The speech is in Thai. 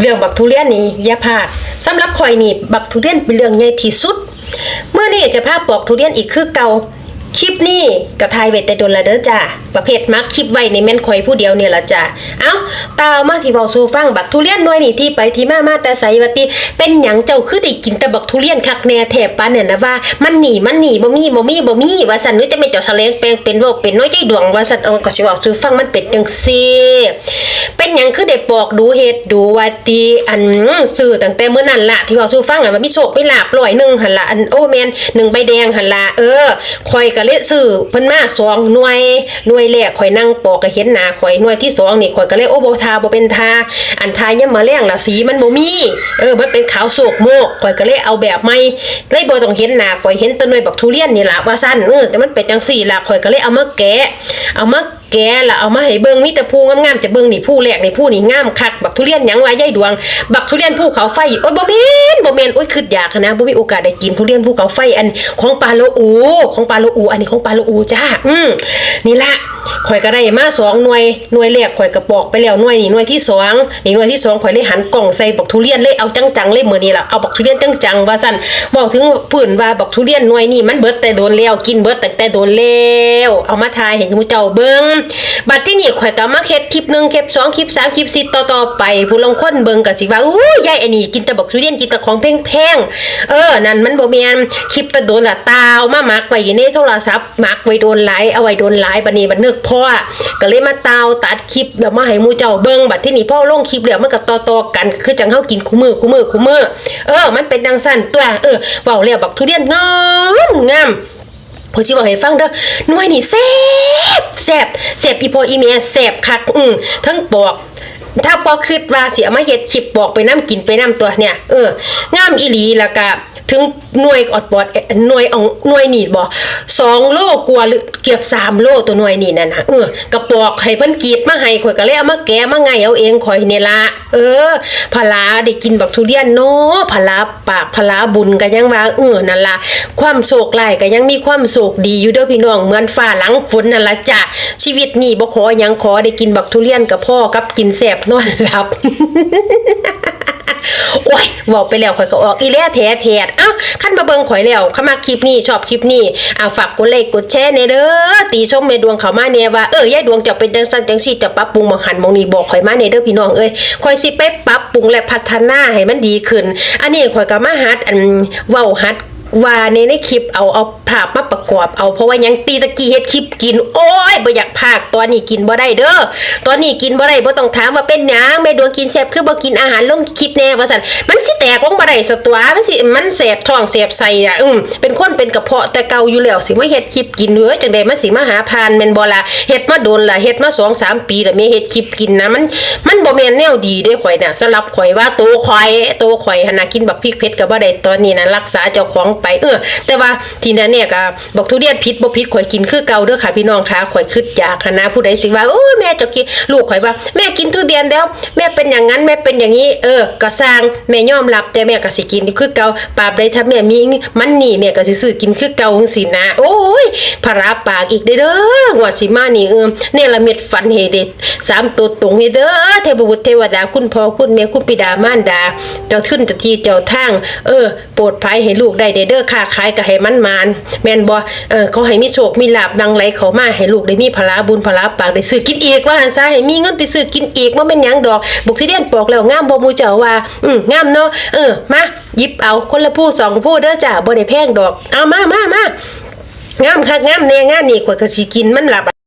เรื่องบักทุเรียนนี่อย่าพลาดสำหรับข่อยนี่บักทุเรียนเป็นเรื่องใหญ่ที่สุดเมื่อนี่จะพาปอกทุเรียนอีกคือเก่า คลิปนี้กระทายไว้แต่โดนละเด้อจ้าประเภทมักคลิปไว้ในแม่นข่อยผู้เดียวเนี่ยละจ้าเอ้าตาวมาที่เว้าสู่ฟังบักทุเรียนน้อยนี่ที่ไปที่มามาแต่ไสวัติเป็นหยังเจ้าคือได้กินแต่บักทุเรียนคักแน่แถบปานเนี่ยนะว่า มันหนีมันหนีบ่มีบ่มีบ่มีว่าซั่นหรือจะไม่เจ้าแสลงแปลงเป็นว่าเป็นน้อยใจดวงว่าซั่นเออก็สิเว้าสู่ฟังมันเป็นจังซี่เป็นหยังคือได้ปอกดูเฮ็ดดูว่าตีอันซื้อตั้งแต่มื้อนั้นละที่เว้าสู่ฟังอะมันมีโชคมีลาบร้อยหนึ่งหันละอันโอ้แมนหนึ่งใบแดงหันละเออข่อยก็เลยซื้อเพิ่นมาสองหน่วยหน่วยแรกข่อยนั่งปอกก็เห็นหน้าข่อยหน่วยที่สองนี่ข่อยก็เลยโอ้บ่ทาบ่เป็นทาอันทายามมาแรงล่ะสีมันบ่มีเออมันเป็นขาวโศกโมกข่อยก็เลยเอาแบบใหม่เลยบ่ต้องเห็นหน้าข่อยเห็นแต้นหน่วยบักทุเรียนนี่ล่ะว่าซั่นเออแต่มันเป็นจังซี่ล่ะข่อยก็เลยเอามาแกะเอามา แกละเอามาให้เบิงมิตรภูงามๆจะเบิงนี่ผู้แรกนี่ผู้นี่งามคักบักทุเรียนหยังว่ายายดวง บักทุเรียนภูเขาไฟโอ้ยบ่แม่นบ่แม่นโอ้ยคืดอยากนะบ่มีโอกาสได้กินทุเรียนภูเขาไฟอันของปลาโลอู ของปลาโลอู อันนี้ของปลาโลอูจ้าอืมนี่ละ ข่อยก็ได้มาสองหน่วยหน่วยแรกข่อยก็บอกไปแล้วหน่วยนี่หน่วยที่สองนี่หน่วยที่สองข่อยเลยหันกล่องใส่บักทุเรียนเลยเอาจังๆเลยมือนี้ล่ะเอาบักทุเรียนจังๆว่าซั่นบอกถึงพื้นว่าบักทุเรียนหน่วยนี่มันเบิดแต่โดนแล้วกินเบิดตั้งแต่โดนแล้วเอามาทายให้ผู้เจ้าเบิ่งบัดที่นี่ข่อยก็มาเฮ็ดคลิปหนึ่งคลิปสองคลิปสามคลิปสี่ต่อต่อๆไปผู้ลงคนเบิ่งก็สิว่าอู้ยายไอ้นี่กินแต่บักทุเรียนกินแต่ของแพงๆเออนั่นมันบ่แม่นคลิปแตะโดนละตาวมามักไว้อยู่ในโทรศัพท์มักไว้โดนหลายเอาไว้โดนหลายบัดนี้บัดนึกพอก็เลยมาตาวตัดคลิปแล้วมาให้มูเจ้าเบิ่งบัดที่นี่พ่อลงคลิปแล้วมันก็ต่อๆกัน คือจังเฮากินคู่มือคู่มือคู่มือเออ มันเป็นจังซั่นตัวเออเว้าแล้วบักทุเรียนงามงามพอสิบอกให้ฟังเด้อหน่วยนี่แซ่บแซ่บแซ่บอีพออีเมียแซ่บคักอืมทั้งปอกถ้าปอคิดว่าเสียมาเฮ็ดคลิปบอกไปน้ำกินไปน้ำตัวเนี่ย เอองามอีหลีแล้วก็ ถึงหน่วยอดบอดเอ่อหน่วยของหน่วยนี่บ่สองโลกว่าหรือเกือบสามโลตัวหน่วยนี่นั่นนะเออกระปอกให้เพิ่นกีดมาให้ข่อยก็เลยเอามาแกะมาไงเอาเองข่อยนี่ละเออพลาได้กินบักทุเรียนเนาะพลาปากพลาบุญก็ยังว่าเออนั่นละความโศกร้ายก็ยังมีความโศกดีอยู่เด้อพี่น้องเหมือนฟ้าหลังฝนนั่นละจ้ะชีวิตนี่บ่ขอหยังขอได้กินบักทุเรียนกับพ่อกับกินแซ่บนอนหลับ โอ้ยบอกไปแล้วข่อยก็ออกอีแล่แท้แท้เอ้าขั้นมาเบิ่งข่อยแล้วเข้ามาคลิปนี้ชอบคลิปนี้อ่าฝากกดไลค์กดแชร์เนเด้อตีชมเมดวงเขามาเนว่าเออยายดวงจะเป็นจังซั่นจังซี่จะปรับปรุงบางหันบางนี้บอกข่อยมาเนเด้อพี่น้องเอ้ยข่อยสิไปปรับปรุงและพัฒนาให้มันดีขึ้น อันนี้ข่อยก็มาหัดอันเว้าหัด ว่าในในคลิปเอาเอาภาพมาประกอบเอาเพราะว่ายังตีตะกี้เฮ็ดคลิปกินโอ้ยบ่อยากพากตอนนี้กินบ่ได้เด้อตอนนี้กินบ่ได้บ่ต้องถามว่าเป็นหยังแม่ดวงกินแซ่บคือบ่กินอาหารลงคลิปแน่ว่าซั่นมันสิแตกลงบ่ได้สตัวมันสิมันแสบท้องแสบไส้อะอืมเป็นคนเป็นกระเพาะแต่เก่าอยู่แล้วสิมาเฮ็ดคลิปกินเด้อจังได๋มันสิมาหาพานแม่นบ่ล่ะเฮ็ดมาโดนล่ะเฮ็ดมา2 3ปีแล้วแม่เฮ็ดคลิปกินนะมันมันบ่แม่นแนวดีเด้ข่อยน่ะสำหรับข่อยว่าโตข่อยโตข่อยหั่นน่ะกินบักพริกเผ็ดก็บ่ได้ตอนนี้นะรักษาเจ้าของไปเออ แต่ว่าทีนั้นเนี่ยก็บอกทุเรียนพิษบ่พิษข่อยกินคือเก่าเด้อค่ะพี่น้องค่ะข่อยคิดอยากค่ะนะผู้ใดสิว่าโอ้แม่จะกินลูกข่อยว่า แม่กินทุเรียนแล้ว แม่เป็นอย่างนั้นแม่เป็นอย่างนี้เออก็สร้างแม่ยอมรับแต่แม่ก็สิกินคือเก่าปราบใดถ้าแม่มีมันนี่แม่ก็สิซื้อกินคือเก่าจังซี่นะ โอ้ยภาระปากอีกเด้อว่าสิมานี่เออเนี่ยละเม็ดฝันเฮเด็ดสามตัวตรงเฮเด้อเทพบุตรเทวดาคุณพ่อคุณแม่คุณปิดามารดา เจ้าขึ้นเจ้าที่เจ้าทางเออโปรดภัยให้ลูกได้เด้อเด้อค้าขายก็ให้มันมานแม่นบ่เออเขาให้มีโชคมีลาบดังไหลเขามาให้ลูกได้มีพลาบุญพลาปากได้ซื้อกินอีกว่าหันซะให้มีเงินไปซื้อกินอีกบ่แม่นหยังดอกบุกที่เรียนปอกแล้วงามบ่มูเจ้าว่า อืมงามเนาะเออมาหยิบเอาคนละผู้สองผู้เด้อจ้าบ่ได้แพงดอก เอามามามา งามคักงามแน่งานนี่ข่อยก็สิกินมันล่ะ